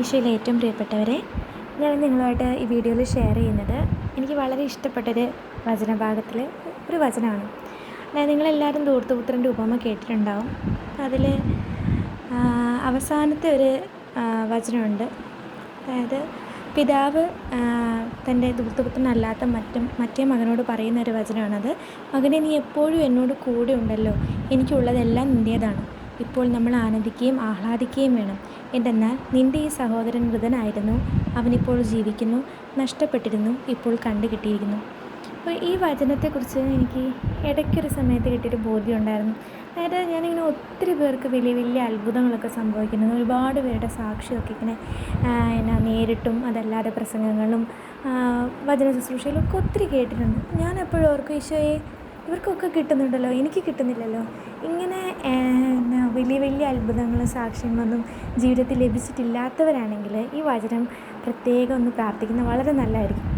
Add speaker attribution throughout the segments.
Speaker 1: ഈശോയിൽ ഏറ്റവും പ്രിയപ്പെട്ടവരെ ഞാൻ നിങ്ങളുമായിട്ട് ഈ വീഡിയോയിൽ ഷെയർ ചെയ്യുന്നത് എനിക്ക് വളരെ ഇഷ്ടപ്പെട്ടൊരു വചനഭാഗത്തിൽ ഒരു വചനമാണ്. അതായത് നിങ്ങളെല്ലാവരും ദൂർത്തുപുത്രന്റെ ഉപമ കേട്ടിട്ടുണ്ടാവും. അതിൽ അവസാനത്തെ ഒരു വചനമുണ്ട്. അതായത് പിതാവ് തന്റെ ദൂർത്തുപുത്രനല്ലാത്ത മറ്റും മറ്റേ മകനോട് പറയുന്ന ഒരു വചനമാണത്. മകനെ നീ എപ്പോഴും എന്നോട് കൂടെ ഉണ്ടല്ലോ. എനിക്കുള്ളതെല്ലാം നിന്റേതാണ് ഇപ്പോൾ നമ്മൾ ആനന്ദിക്കുകയും ആഹ്ലാദിക്കുകയും വേണം. എന്തെന്നാൽ നിന്റെ ഈ സഹോദരൻ മൃതനായിരുന്നു അവനിപ്പോൾ ജീവിക്കുന്നു നഷ്ടപ്പെട്ടിരുന്നു ഇപ്പോൾ കണ്ടു കിട്ടിയിരിക്കുന്നു അപ്പോൾ ഈ വചനത്തെക്കുറിച്ച് എനിക്ക് ഇടയ്ക്കൊരു സമയത്ത് കിട്ടിയൊരു ബോധ്യം ഉണ്ടായിരുന്നു. അതായത് ഞാനിങ്ങനെ ഒത്തിരി പേർക്ക് വലിയ വലിയ അത്ഭുതങ്ങളൊക്കെ സംഭവിക്കുന്നത് ഒരുപാട് പേരുടെ സാക്ഷിയൊക്കെ ഇങ്ങനെ എന്നാ നേരിട്ടും അതല്ലാതെ പ്രസംഗങ്ങളും വചന ശുശ്രൂഷയിലും ഒക്കെ ഒത്തിരി കേട്ടിട്ടുണ്ട്. ഞാൻ എപ്പോഴും ഓർക്കും ഈശോയെ ഇവർക്കൊക്കെ കിട്ടുന്നുണ്ടല്ലോ എനിക്ക് കിട്ടുന്നില്ലല്ലോ. ഇങ്ങനെ എന്നാ വലിയ വലിയ അത്ഭുതങ്ങളും സാക്ഷ്യങ്ങളൊന്നും ജീവിതത്തിൽ ലഭിച്ചിട്ടില്ലാത്തവരാണെങ്കിൽ ഈ വചനം പ്രത്യേകം ഒന്ന് പ്രാർത്ഥിക്കുന്നത് വളരെ നല്ലതായിരിക്കും.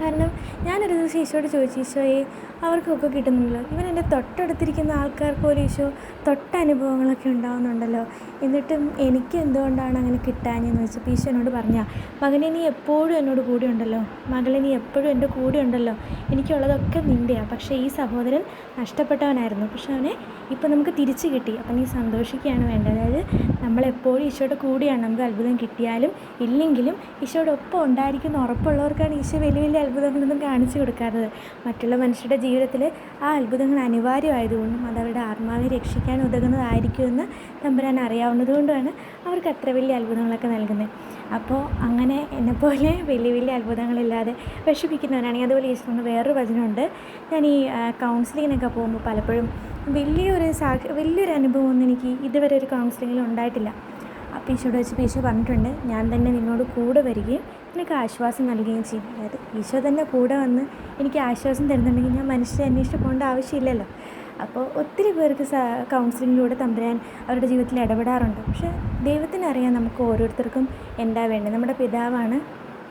Speaker 1: കാരണം ഞാനൊരു ദിവസം ഈശോയോട് ചോദിച്ചു ഈശോയെ അവർക്കൊക്കെ കിട്ടുന്നുണ്ടല്ലോ. ഇവൻ എന്റെ തൊട്ടടുത്തിരിക്കുന്ന ആൾക്കാർക്ക് പോലും ഈശോ തൊട്ടനുഭവങ്ങളൊക്കെ ഉണ്ടാകുന്നുണ്ടല്ലോ എന്നിട്ടും എനിക്ക് എന്തുകൊണ്ടാണ് അങ്ങനെ കിട്ടാഞ്ഞെന്ന് വെച്ചപ്പോൾ ഈശോ എന്നോട് പറഞ്ഞാൽ മകനെ നീ എപ്പോഴും എന്നോട് കൂടെ ഉണ്ടല്ലോ. മകളെ നീ എപ്പോഴും എന്റെ കൂടെ ഉണ്ടല്ലോ. എനിക്കുള്ളതൊക്കെ നിന്റെയാണ് പക്ഷേ ഈ സഹോദരൻ നഷ്ടപ്പെട്ടവനായിരുന്നു. പക്ഷെ അവനെ ഇപ്പം നമുക്ക് തിരിച്ച് കിട്ടി. അപ്പം നീ സന്തോഷിക്കുകയാണ് വേണ്ടത്. അതായത് നമ്മളെപ്പോഴും ഈശോയുടെ കൂടെയാണ്. നമുക്ക് അത്ഭുതം കിട്ടിയാലും ഇല്ലെങ്കിലും ഈശോയുടെ ഒപ്പം ഉണ്ടായിരിക്കുന്ന ഉറപ്പുള്ളവർക്കാണ് ഈശോ വലിയ വലിയ അത്ഭുതങ്ങളൊന്നും കാണിച്ചു കൊടുക്കാത്തത്. മറ്റുള്ള മനുഷ്യരുടെ ജീവിതത്തിൽ ആ അത്ഭുതങ്ങൾ അനിവാര്യമായതുകൊണ്ടും അത് അവരുടെ ആത്മാവിനെ രക്ഷിക്കാൻ ഉതകുന്നതായിരിക്കുമെന്ന് തമ്പുരാൻ അറിയാവുന്നതുകൊണ്ടുമാണ് അവർക്ക് അത്ര വലിയ അത്ഭുതങ്ങളൊക്കെ നൽകുന്നത്. അപ്പോൾ അങ്ങനെ എന്നെപ്പോലെ വലിയ വലിയ അത്ഭുതങ്ങളില്ലാതെ വിഷമിക്കുന്നവരാണെങ്കിൽ അതുപോലെ ഈശ്വരന് വേറൊരു വചനമുണ്ട്. ഞാൻ ഈ കൗൺസിലിങ്ങിനൊക്കെ പോകുമ്പോൾ പലപ്പോഴും വലിയൊരു സാക്ഷി വലിയൊരു അനുഭവമൊന്നും എനിക്ക് ഇതുവരെ ഒരു കൗൺസിലിങ്ങിൽ ഉണ്ടായിട്ടില്ല. അപ്പോൾ ഈശോട് വെച്ച് ഈശോ പറഞ്ഞിട്ടുണ്ട് ഞാൻ തന്നെ നിന്നോട് കൂടെ വരികയും നിനക്ക് ആശ്വാസം നൽകുകയും ചെയ്യും. അതായത് ഈശോ തന്നെ കൂടെ വന്ന് എനിക്ക് ആശ്വാസം തരുന്നുണ്ടെങ്കിൽ ഞാൻ മനുഷ്യരെ അന്വേഷിച്ച് പോകേണ്ട ആവശ്യമില്ലല്ലോ. അപ്പോൾ ഒത്തിരി പേർക്ക് കൗൺസിലിങ്ങിലൂടെ തമ്പുരാൻ അവരുടെ ജീവിതത്തിൽ ഇടപെടാറുണ്ട്. പക്ഷേ ദൈവത്തിനറിയാം നമുക്ക് ഓരോരുത്തർക്കും എന്താ വേണ്ടത്. നമ്മുടെ പിതാവാണ്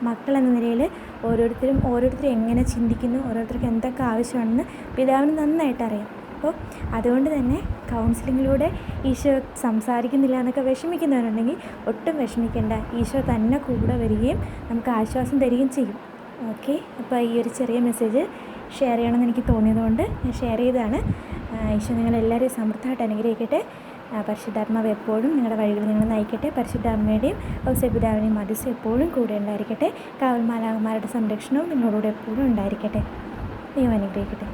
Speaker 1: മക്കൾ എന്ന നിലയിൽ ഓരോരുത്തരും ഓരോരുത്തരും എങ്ങനെ ചിന്തിക്കുന്നു ഓരോരുത്തർക്കും എന്തൊക്കെ ആവശ്യമാണെന്ന് പിതാവിന് നന്നായിട്ട് അറിയാം. അപ്പോൾ അതുകൊണ്ട് തന്നെ കൗൺസിലിങ്ങിലൂടെ ഈശോ സംസാരിക്കുന്നില്ല എന്നൊക്കെ വിഷമിക്കുന്നവരുണ്ടെങ്കിൽ ഒട്ടും വിഷമിക്കേണ്ട. ഈശോ തന്നെ കൂടെ വരികയും നമുക്ക് ആശ്വാസം തരികയും ചെയ്യും. ഓക്കെ അപ്പോൾ ഈ ഒരു ചെറിയ മെസ്സേജ് ഷെയർ ചെയ്യണമെന്ന് എനിക്ക് തോന്നിയതുകൊണ്ട് ഞാൻ ഷെയർ ചെയ്തതാണ്. ഈശോ നിങ്ങളെല്ലാവരെയും സമൃദ്ധമായിട്ട് അനുഗ്രഹിക്കട്ടെ. പരിശുദ്ധാത്മാവ് എപ്പോഴും നിങ്ങളുടെ വഴികൾ നിങ്ങൾ നയിക്കട്ടെ. പരിശുദ്ധ അമ്മയുടെയും ഔസപിതാവിനെയും മതിസ് എപ്പോഴും കൂടെ ഉണ്ടായിരിക്കട്ടെ. കാവൽമാലാകന്മാരുടെ സംരക്ഷണവും നിങ്ങളോടുകൂടെ എപ്പോഴും ഉണ്ടായിരിക്കട്ടെ. ദൈവം അനുഗ്രഹിക്കട്ടെ.